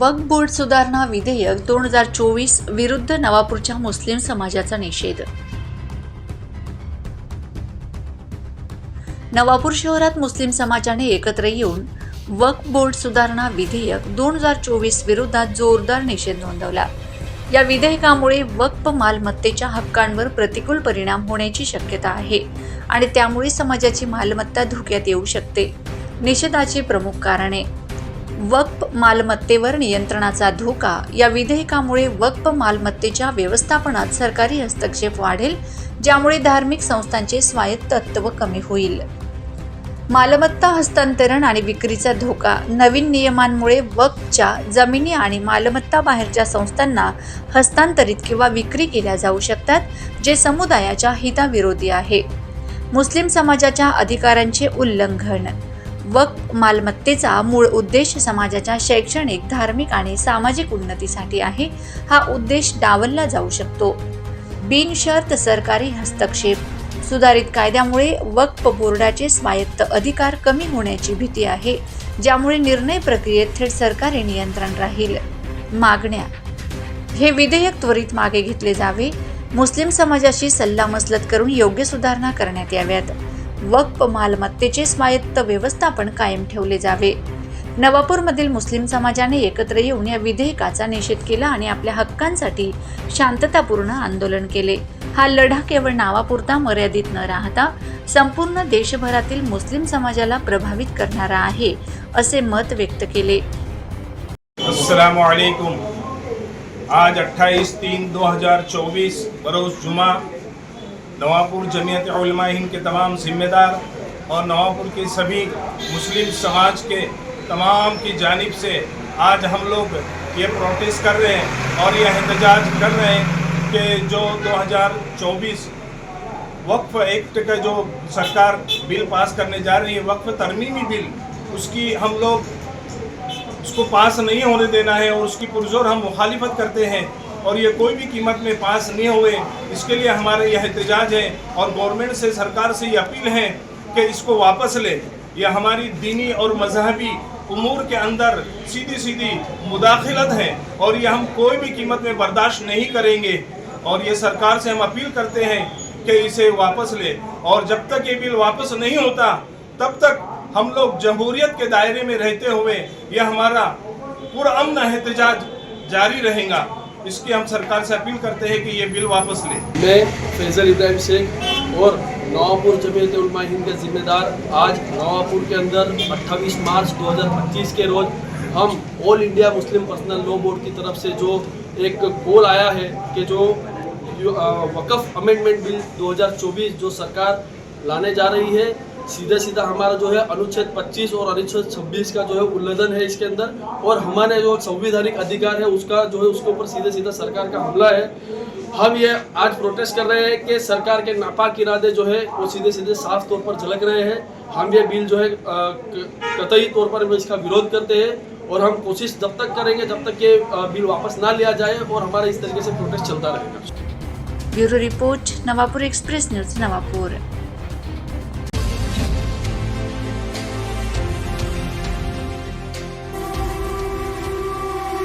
वक्फ board सुधारणा विधेयक दोन हजार चोवीस विरुद्ध नवापूरच्या मुस्लिम समाजाचा निषेध. नवापूर शहरात मुस्लिम समाजाने एकत्र येऊन वक्फ बोर्ड सुधारणा विधेयक दोन हजार चोवीस विरोधात जोरदार निषेध नोंदवला. या विधेयकामुळे वक्फ मालमत्तेच्या हक्कांवर प्रतिकूल परिणाम होण्याची शक्यता आहे आणि त्यामुळे समाजाची मालमत्ता धोक्यात येऊ शकते. निषेधाची प्रमुख कारणे वक्फ मालमत्तेवर नियंत्रणाचा धोका. या विधेयकामुळे वक्फ मालमत्तेच्या व्यवस्थापनात सरकारी हस्तक्षेप वाढेल ज्यामुळे धार्मिक संस्थांचे स्वायत्तत्व कमी होईल. मालमत्ता हस्तांतरण आणि विक्रीचा धोका. नवीन नियमांमुळे वक्फच्या जमिनी आणि मालमत्ता बाहेरच्या संस्थांना हस्तांतरित किंवा विक्री केल्या जाऊ शकतात जे समुदायाच्या हिताविरोधी आहे. मुस्लिम समाजाच्या अधिकारांचे उल्लंघन. वक्फ मालमत्तेचा मूळ उद्देश समाजाच्या शैक्षणिक धार्मिक आणि सामाजिक उन्नतीसाठी आहे. हा उद्देश डावलला जाऊ शकतो. बिनशर्त सरकारी हस्तक्षेप सुधारित कायद्यामुळे वक्फ बोर्डाचे स्वायत्त अधिकार कमी होण्याची भीती आहे ज्यामुळे निर्णय प्रक्रियेत थेट सरकारी नियंत्रण राहील. मागण्या. हे विधेयक त्वरित मागे घेतले जावे. मुस्लिम समाजाशी सल्लामसलत करून योग्य सुधारणा करण्यात याव्यात. वक्फ मालमत्तेचे स्वायत्त व्यवस्थापन कायम ठेवले जावे. नवापूरमधील मुस्लिम समाजाने एकत्र येऊन या विधेयकाचा निषेध केला आणि आपल्या हक्कांसाठी शांततापूर्ण आंदोलन केले. हा लढा केवळ नावापुरता मर्यादित न राहता संपूर्ण देशभरातील मुस्लिम समाजाला प्रभावित करणारा आहे असे मत व्यक्त केले. आज 28 तीन 2024 बरोज़ जुमा नवापुर जमीयत हिंद के तमाम जिम्मेदार और नवापुर के सभी मुस्लिम समाज के तमाम की जानिब से आज हम लोग ये प्रोटेस्ट कर रहे हैं और ये एहतजाज कर रहे हैं कि जो 2024 वक्फ एक्ट का जो सरकार बिल पास करने जा रही है, वक्फ तरमीमी बिल, उसकी हम लोग, उसको पास नहीं होने देना है और उसकी पुरजोर हम मुखालिफत करते हैं। और ये कोई भी कीमत में पास नहीं हुए, इसके लिए हमारा यह एहतजाज है और गवर्नमेंट से, सरकार से ये अपील है कि इसको वापस ले। यह हमारी दीनी और मजहबी उमूर के अंदर सीधी सीधी मुदाखलत है और ये हम कोई भी कीमत में बर्दाश्त नहीं करेंगे। और ये सरकार से हम अपील करते हैं कि इसे वापस ले। और जब तक ये बिल वापस नहीं होता, तब तक हम लोग जमहूरियत के दायरे में रहते हुए यह हमारा पुरअमन एहतजाज जारी रहेगा। इसकी हम सरकार से अपील करते हैं कि ये बिल वापस ले। मैं फैज़ल इब्राहिम शेख और नवापुर जमीयत उलमा हिंद के ज़िम्मेदार आज नवापुर के अंदर 28 मार्च 2025 के रोज़ हम all India Muslim personal law board की तरफ़ से जो एक कॉल आया है कि जो वक़्फ़ अमेंडमेंट बिल 2024 जो सरकार लाने जा रही है सीधा सीधा हमारा जो है अनुच्छेद 25 और अनुच्छेद 26 का जो है उल्लंघन है इसके अंदर। और हमारे जो संवैधानिक अधिकार है, उसका जो है, उसके ऊपर सीधे सीधा सरकार का हमला है। हम ये आज प्रोटेस्ट कर रहे हैं कि सरकार के नापाक इरादे जो है, वो सीधे सीधे साफ़ तौर पर झलक रहे हैं। हम ये बिल जो है कतई तौर पर इसका विरोध करते हैं और हम कोशिश जब तक करेंगे, जब तक ये बिल वापस ना लिया जाए और हमारा इस तरीके से प्रोटेस्ट चलता रहेगा। Bureau report, Navapur express, news Navapur.